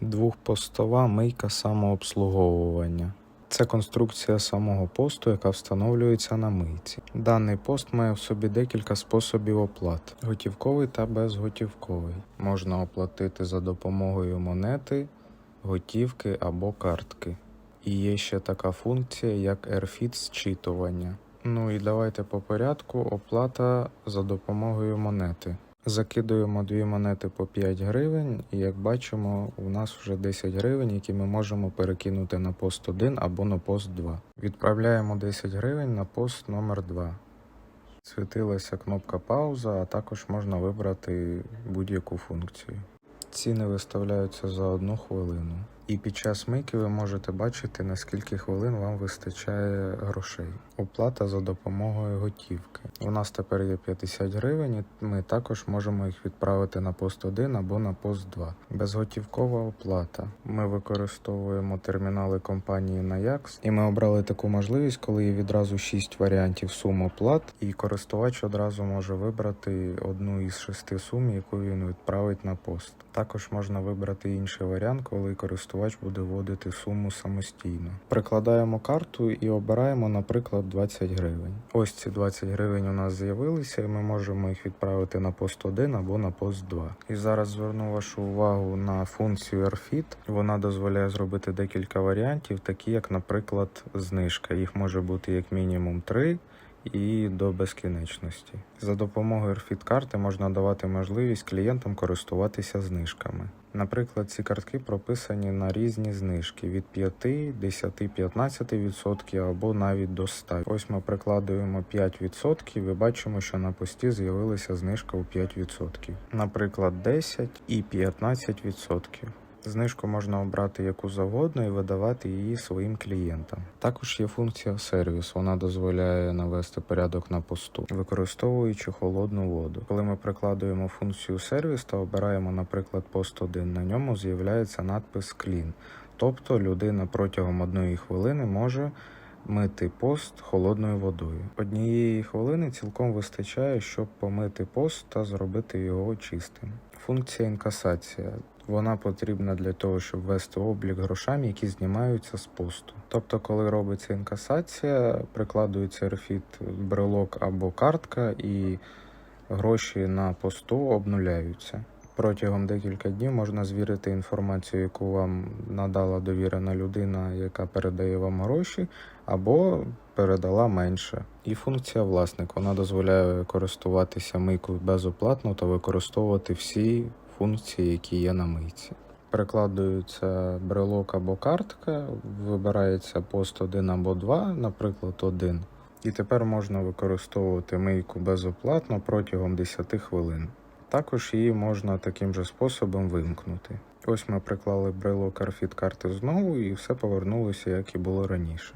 Двохпостова мийка самообслуговування. Це конструкція самого посту, яка встановлюється на мийці. Даний пост має в собі декілька способів оплати: готівковий та безготівковий. Можна оплатити за допомогою монети, готівки або картки. І є ще така функція, як AirFit зчитування. Ну і давайте по порядку оплата за допомогою монети. Закидуємо дві монети по 5 гривень, і як бачимо, у нас вже 10 гривень, які ми можемо перекинути на пост 1 або на пост 2. Відправляємо 10 гривень на пост номер 2. Світилася кнопка пауза, а також можна вибрати будь-яку функцію. Ціни виставляються за одну хвилину. І під час мийки ви можете бачити, на скільки хвилин вам вистачає грошей. Оплата за допомогою готівки. У нас тепер є 50 гривень, і ми також можемо їх відправити на пост 1 або на пост 2. Безготівкова оплата. Ми використовуємо термінали компанії Nayax, і ми обрали таку можливість, коли є відразу 6 варіантів сум оплат, і користувач одразу може вибрати одну із шести сум, яку він відправить на пост. Також можна вибрати інший варіант, коли користувач буде вводити суму самостійно. Прикладаємо карту і обираємо, наприклад, 20 гривень. Ось ці 20 гривень у нас з'явилися, і ми можемо їх відправити на пост 1 або на пост 2. І зараз зверну вашу увагу на функцію AirFit. Вона дозволяє зробити декілька варіантів, такі як, наприклад, знижка. Їх може бути як мінімум 3 і до безкінечності. За допомогою AirFit карти можна давати можливість клієнтам користуватися знижками. Наприклад, ці картки прописані на різні знижки від 5, 10, 15% або навіть до 100. Ось ми прикладуємо 5% і бачимо, що на пості з'явилася знижка у 5%. Наприклад, 10 і 15%. Знижку можна обрати яку завгодно і видавати її своїм клієнтам. Також є функція сервіс. Вона дозволяє навести порядок на посту, використовуючи холодну воду. Коли ми прикладуємо функцію сервіс та обираємо, наприклад, пост 1, на ньому з'являється надпис Clean. Тобто людина протягом одної хвилини може мити пост холодною водою. Однієї хвилини цілком вистачає, щоб помити пост та зробити його чистим. Функція інкасація. Вона потрібна для того, щоб ввести облік грошам, які знімаються з посту. Тобто, коли робиться інкасація, прикладується рефіт брелок або картка, і гроші на посту обнуляються. Протягом декілька днів можна звірити інформацію, яку вам надала довірена людина, яка передає вам гроші, або передала менше. І функція власник вона дозволяє користуватися мийкою безоплатно та використовувати всі функції, які є на мийці. Перекладується брелок або картка, вибирається пост 1 або 2, наприклад, 1. І тепер можна використовувати мийку безоплатно протягом 10 хвилин. Також її можна таким же способом вимкнути. Ось ми приклали брелок Арфіт карти знову і все повернулося, як і було раніше.